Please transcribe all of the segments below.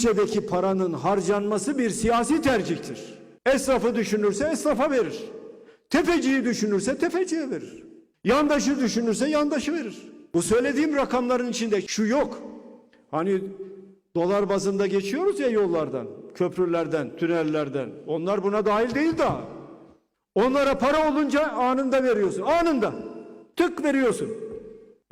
Bütçedeki paranın harcanması bir siyasi tercihtir. Esnafı düşünürse esnafa verir. Tefeciyi düşünürse tefeciye verir. Yandaşı düşünürse yandaşı verir. Bu söylediğim rakamların içinde şu yok. Hani dolar bazında geçiyoruz ya yollardan, köprülerden, tünellerden. Onlar buna dahil değil daha. Onlara para olunca anında veriyorsun. Anında. Tık veriyorsun.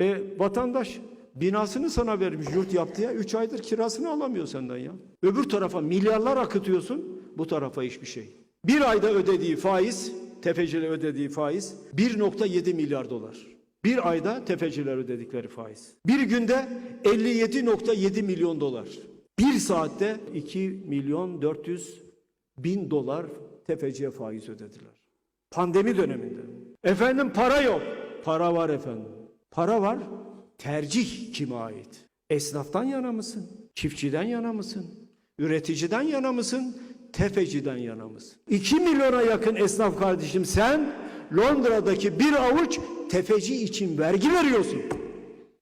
E vatandaş binasını sana vermiş yurt yaptı ya. Üç aydır kirasını alamıyor senden ya. Öbür tarafa milyarlar akıtıyorsun. Bu tarafa hiçbir şey. Bir ayda ödediği faiz, tefeciler ödediği faiz 1.7 milyar dolar. Bir ayda tefeciler ödedikleri faiz. Bir günde 57.7 milyon dolar. Bir saatte 2 milyon 400 bin dolar tefeciye faiz ödediler. Pandemi döneminde. Efendim para yok. Para var efendim. Para var. Tercih kime ait? Esnaftan yana mısın? Çiftçiden yana mısın? Üreticiden yana mısın? Tefeciden yana mısın? 2 milyona yakın esnaf kardeşim sen Londra'daki bir avuç tefeci için vergi veriyorsun.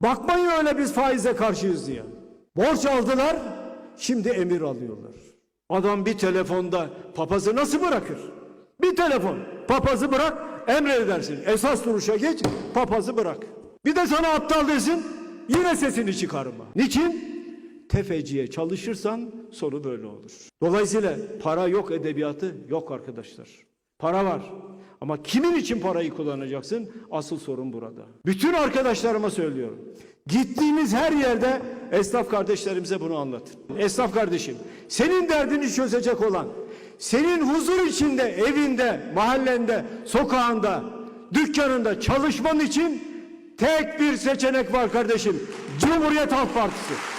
Bakmayın öyle biz faize karşıyız diye. Borç aldılar, şimdi emir alıyorlar. Adam bir telefonda papazı nasıl bırakır? Bir telefon, papazı bırak, emredersin. Esas duruşa geç, papazı bırak. Bir de sana aptal desin, yine sesini çıkarma. Niçin? Tefeciye çalışırsan sonu böyle olur. Dolayısıyla para yok edebiyatı yok arkadaşlar. Para var. Ama kimin için parayı kullanacaksın? Asıl sorun burada. Bütün arkadaşlarıma söylüyorum. Gittiğimiz her yerde esnaf kardeşlerimize bunu anlatın. Esnaf kardeşim, senin derdini çözecek olan, senin huzur içinde, evinde, mahallende, sokağında, dükkanında çalışman için tek bir seçenek var kardeşim. Cumhuriyet Halk Partisi.